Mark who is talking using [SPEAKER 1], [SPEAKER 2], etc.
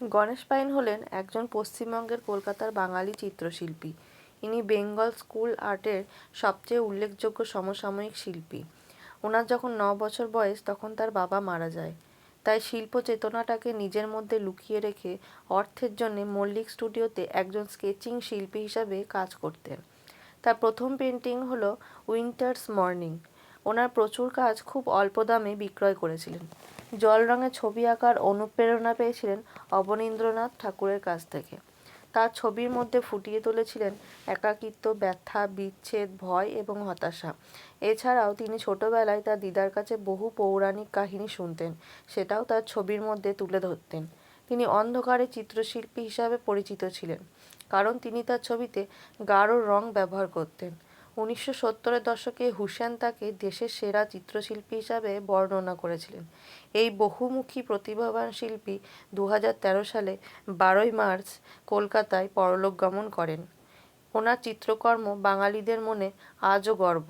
[SPEAKER 1] Ganesh pine হলেন একজন পশ্চিমবঙ্গের কলকাতার বাঙালি চিত্রশিল্পী। ইনি বেঙ্গল স্কুল আর্টের সবচেয়ে উল্লেখযোগ্য সমসাময়িক শিল্পী। ওনার যখন ন বছর বয়স, তখন তার বাবা মারা যায়। তাই শিল্প চেতনাটাকে নিজের মধ্যে লুকিয়ে রেখে অর্থের জন্যে মল্লিক স্টুডিওতে একজন স্কেচিং শিল্পী হিসাবে কাজ করতেন। তার প্রথম পেন্টিং হলো উইন্টার্স মর্নিং। ওনার প্রচুর কাজ খুব অল্প দামে বিক্রয় করেছিলেন। জল রঙে ছবি আঁকার অনুপ্রেরণা পেয়েছিলেন অবনীন্দ্রনাথ ঠাকুরের কাছ থেকে। তার ছবির মধ্যে ফুটিয়ে তুলেছিলেন একাকিত্ব, ব্যথা, বিচ্ছেদ, ভয় এবং হতাশা। এছাড়াও তিনি ছোটবেলায় তার দিদার কাছে বহু পৌরাণিক কাহিনী শুনতেন, সেটাও তার ছবির মধ্যে তুলে ধরতেন। তিনি অন্ধকারে চিত্রশিল্পী হিসাবে পরিচিত ছিলেন, কারণ তিনি তার ছবিতে গাঢ় রং ব্যবহার করতেন। উনিশশো সত্তরের দশকে হুসেন তাকে দেশের সেরা চিত্রশিল্পী হিসাবে বর্ণনা করেছিলেন। এই বহুমুখী প্রতিভাবান শিল্পী দু হাজার তেরো সালে বারোই মার্চ কলকাতায় পরলোক গমন করেন। ওনার চিত্রকর্ম বাঙালিদের মনে আজও গর্ব।